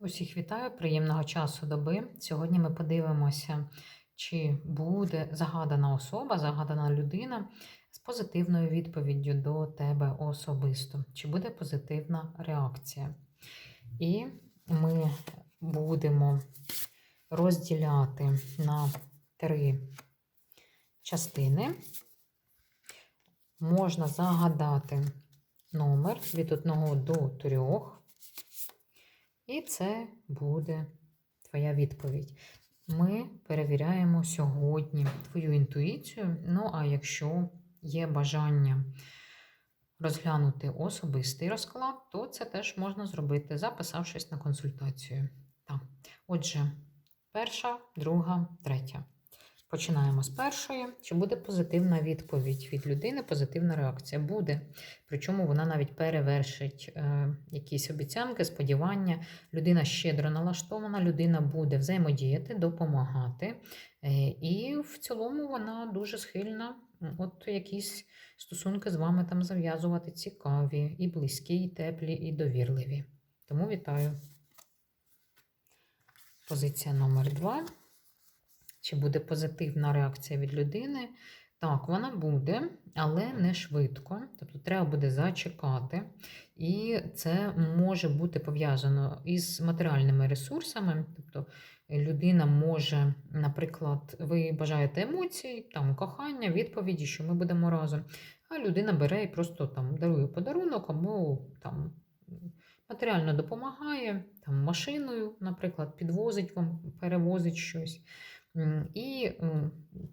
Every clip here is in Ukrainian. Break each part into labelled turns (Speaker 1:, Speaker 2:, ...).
Speaker 1: Усіх вітаю, приємного часу доби. Сьогодні ми подивимося, чи буде загадана особа, загадана людина з позитивною відповіддю до тебе особисто, чи буде позитивна реакція. І ми будемо розділяти на три частини. Можна загадати номер від 1 до 3. І це буде твоя відповідь. Ми перевіряємо сьогодні твою інтуїцію. Ну, а якщо є бажання розглянути особистий розклад, то це теж можна зробити, записавшись на консультацію. Так. Отже, перша, друга, третя. Починаємо з першої. Чи буде позитивна відповідь від людини, позитивна реакція? Буде. Причому вона навіть перевершить е, якісь обіцянки, сподівання. Людина щедро налаштована, людина буде взаємодіяти, допомагати. Е, і в цілому вона дуже схильна, от якісь стосунки з вами там зав'язувати цікаві, і близькі, і теплі, і довірливі. Тому вітаю. Позиція номер два. Чи буде позитивна реакція від людини? Так, вона буде, але не швидко. Тобто треба буде зачекати. І це може бути пов'язано із матеріальними ресурсами. Тобто людина може, наприклад, ви бажаєте емоцій, там кохання, відповіді, що ми будемо разом. А людина бере і просто там дарує подарунок або там матеріально допомагає, там машиною, наприклад, підвозить вам, перевозить щось. І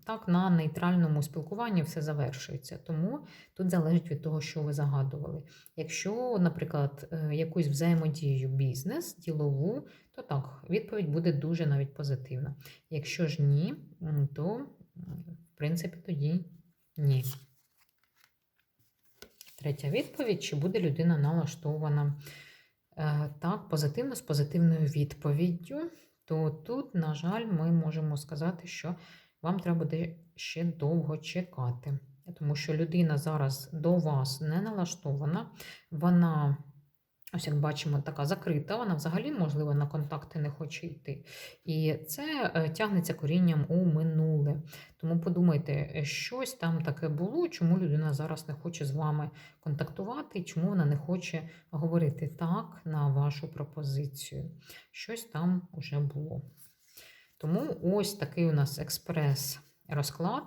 Speaker 1: так на нейтральному спілкуванні все завершується. Тому тут залежить від того, що ви загадували. Якщо, наприклад, е, якусь взаємодію бізнес, ділову, то так, відповідь буде дуже навіть позитивна. Якщо ж ні, то, в принципі, тоді ні. Третя відповідь: чи буде людина налаштована е, так, позитивно з позитивною відповіддю? То тут, на жаль, ми можемо сказати, що вам треба буде ще довго чекати. Тому що людина зараз до вас не налаштована, вона, ось як бачимо, така закрита, вона взагалі, можливо, на контакти не хоче йти. І це е, тягнеться корінням у минуле. Тому подумайте, е, щось там таке було, чому людина зараз не хоче з вами контактувати, чому вона не хоче говорити так на вашу пропозицію. Щось там уже було. Тому ось такий у нас експрес-розклад.